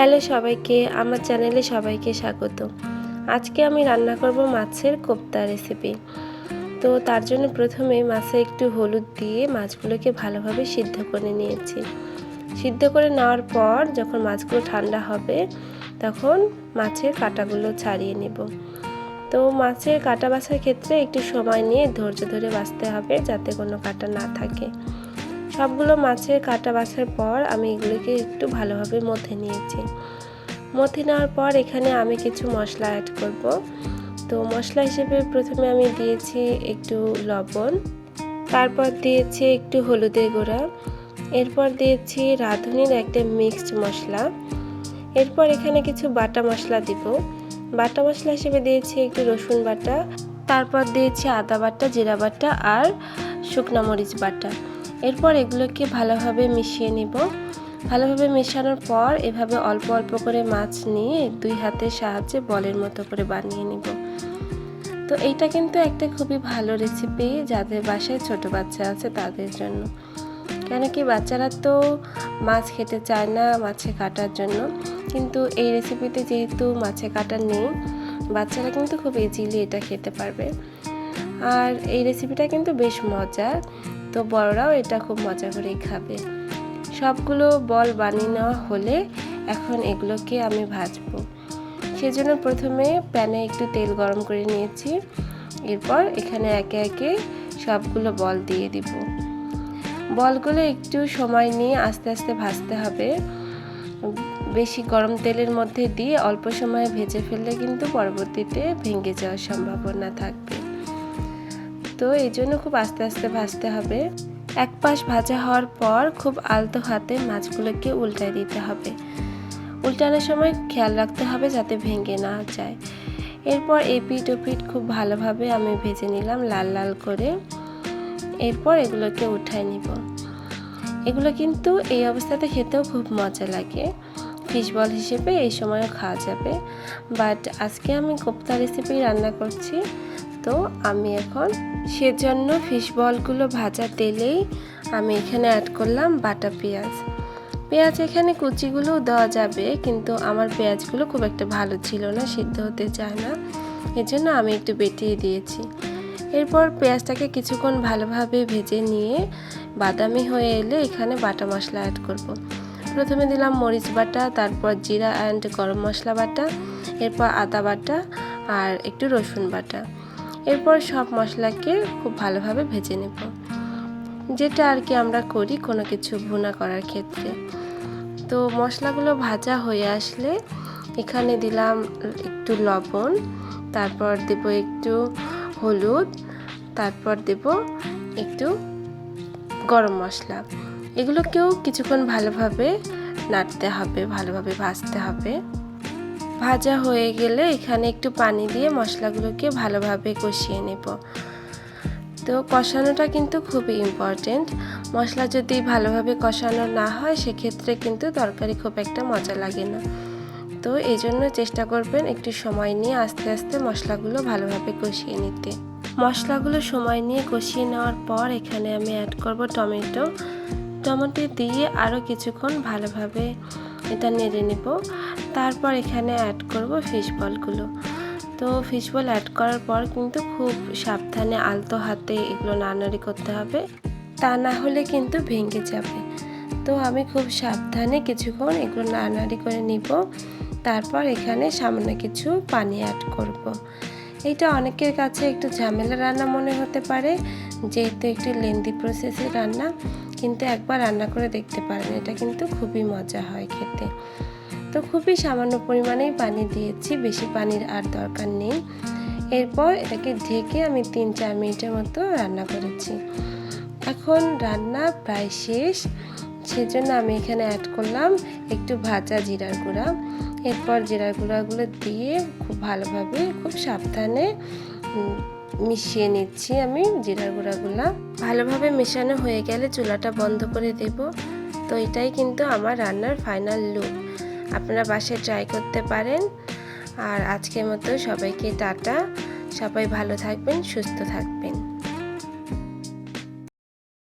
Hello সবাইকে, আমার চ্যানেলে সবাইকে স্বাগত। আজকে আমি রান্না করব মাছের কোপ্তা রেসিপি তো তার জন্য প্রথমে মাছে একটু হলুদ দিয়ে মাছগুলোকে ভালোভাবে সিদ্ধ করে নিয়েছি। সিদ্ধ করে নেওয়ার পর যখন মাছগুলো ঠান্ডা হবে, তখন মাছের কাঁটাগুলো ছাড়িয়ে নেব। তো মাছের কাঁটা বাছার ক্ষেত্রে একটু সময় নিয়ে ধৈর্য ধরে বাছতে হবে যাতে কোনো কাঁটা না থাকে। সবগুলো মাছের কাটা বাছার পর আমি এগুলোকে একটু ভালোভাবে মথে নিয়েছি। মথে নেওয়ার পর এখানে আমি কিছু মশলা অ্যাড করব। তো মশলা হিসেবে প্রথমে আমি দিয়েছি একটু লবণ, তারপর দিয়েছি একটু হলুদের গুঁড়া, এরপর দিয়েছি রাঁধুনির একটা মিক্সড মশলা। এরপর এখানে কিছু বাটা মশলা দিব। বাটা মশলা হিসেবে দিয়েছি একটু রসুন বাটা, তারপর দিয়েছি আদা বাটা, জিরা বাটা আর শুকনা মরিচ বাটা। এরপর এগুলোকে ভালোভাবে মিশিয়ে নিব। ভালোভাবে মেশানোর পর এভাবে অল্প অল্প করে মাছ নিয়ে দুই হাতের সাহায্যে বলের মতো করে বানিয়ে নিব। তো এইটা কিন্তু একটা খুবই ভালো রেসিপি যাদের বাসায় ছোট বাচ্চা আছে তাদের জন্য। কেন কি বাচ্চারা তো মাছ খেতে চায় না মাছে কাটার জন্য। কিন্তু এই রেসিপিতে যেহেতু মাছে কাটা নেই, বাচ্চারা কিন্তু খুব ইজিলি এটা খেতে পারবে। আর এই রেসিপিটা কিন্তু বেশ মজার। তো বড়রাও এটা খুব মজা করেই খাবে। সবগুলো বল বানিয়ে নেওয়া হলে এখন এগুলোকে আমি ভাজবো। সেজন্য প্রথমে প্যানে একটু তেল গরম করে নিয়েছি। এরপর এখানে একে একে সবগুলো বল দিয়ে দিব। বলগুলো একটু সময় নিয়ে আস্তে আস্তে ভাজতে হবে। বেশি গরম তেলের মধ্যে দিয়ে অল্প সময়ে ভেজে ফেললে কিন্তু পরবর্তীতে ভেঙে যাওয়ার সম্ভাবনা থাকবে। তো এই জন্য খুব আস্তে আস্তে ভাজতে হবে। এক পাশ ভাজা হওয়ার পর খুব আলতো হাতে মাছগুলোকে উল্টায় দিতে হবে। উল্টানোর সময় খেয়াল রাখতে হবে যাতে ভেঙে না যায়। এরপর এপিট ওপিট খুব ভালোভাবে আমি ভেজে নিলাম লাল লাল করে। এরপর এগুলোকে উঠাই নিব। এগুলো কিন্তু এই অবস্থাতে খেতেও খুব মজা লাগে। ফিশ বল হিসেবে এই সময়ও খাওয়া যাবে। বাট আজকে আমি কোপ্তা রেসিপি রান্না করছি। তো আমি এখন সেজন্য ফিশ বলগুলো ভাজা তেলেই আমি এখানে অ্যাড করলাম বাটা পেঁয়াজ। পেঁয়াজ এখানে কুচিগুলোও দেওয়া যাবে, কিন্তু আমার পেঁয়াজগুলো খুব একটা ভালো ছিল না, সিদ্ধ হতে চায় না। এজন্য আমি একটু বেটিয়ে দিয়েছি। এরপর পেঁয়াজটাকে কিছুক্ষণ ভালোভাবে ভেজে নিয়ে বাদামি হয়ে এলে এখানে বাটা মশলা অ্যাড করব। প্রথমে দিলাম মরিচ বাটা, তারপর জিরা অ্যান্ড গরম মশলা বাটা, এরপর আদা বাটা আর একটু রসুন বাটা। এরপর সব মশলাকে খুব ভালোভাবে ভেজে নেব। যেটা আর কি আমরা করি কোনো কিছু ভুনা করার ক্ষেত্রে। তো মশলাগুলো ভাজা হয়ে আসলে এখানে দিলাম একটু লবণ, তারপর দেব একটু হলুদ, তারপর দেব একটু গরম মশলা। এগুলোকেও কিছুক্ষণ ভালোভাবে নাড়তে হবে, ভালোভাবে ভাজতে হবে। ভাজা হয়ে গেলে এখানে একটু পানি দিয়ে মশলাগুলোকে ভালোভাবে কষিয়ে নেব। তো কষানোটা কিন্তু খুবই ইম্পর্টেন্ট মশলা যদি ভালোভাবে কষানো না হয়, সেক্ষেত্রে কিন্তু তরকারি খুব একটা মজা লাগে না। তো এই জন্য চেষ্টা করবেন একটু সময় নিয়ে আস্তে আস্তে মশলাগুলো ভালোভাবে কষিয়ে নিতে। মশলাগুলো সময় নিয়ে কষিয়ে নেওয়ার পর এখানে আমি অ্যাড করব টমেটো। টমেটো দিয়ে আরও কিছুক্ষণ ভালোভাবে এটা নেড়ে নেব। তারপর এখানে অ্যাড করব ফিশ বলগুলো তো ফিশ বল অ্যাড করার পর কিন্তু খুব সাবধানে আলতো হাতে এগুলো নাড়ানাড়ি করতে হবে। তা না হলে কিন্তু ভেঙে যাবে। তো আমি খুব সাবধানে কিছুক্ষণ এগুলো নাড়ানাড়ি করে নিব। তারপর এখানে সামান্য কিছু পানি অ্যাড করব। এটা অনেকের কাছে একটু ঝামেলা রান্না মনে হতে পারে, যেহেতু একটি লেন্দি প্রসেসের রান্না, কিন্তু একবার রান্না করে দেখতে পারেন এটা কিন্তু খুবই মজা হয় খেতে। তো খুবই সামান্য পরিমাণেই পানি দিয়েছি, বেশি পানির আর দরকার নেই। এরপর এটাকে ঢেকে আমি তিন চার মিনিটের মতো রান্না করেছি। এখন রান্না প্রায় শেষ, সেজন্য আমি এখানে অ্যাড করলাম একটু ভাজা জিরার গুঁড়া। এরপর জিরার গুঁড়াগুলো দিয়ে খুব ভালোভাবে, খুব সাবধানে মিশিয়ে নিচ্ছি আমি জিরার গুঁড়াগুলো। ভালোভাবে মেশানো হয়ে গেলে চুলাটা বন্ধ করে দেব। তো এটাই কিন্তু আমার রান্নার ফাইনাল লুক। আপনারা বাসায় ট্রাই করতে পারেন। আর আজকের মতো সবাইকে টাটা। সবাই ভালো থাকবেন, সুস্থ থাকবেন।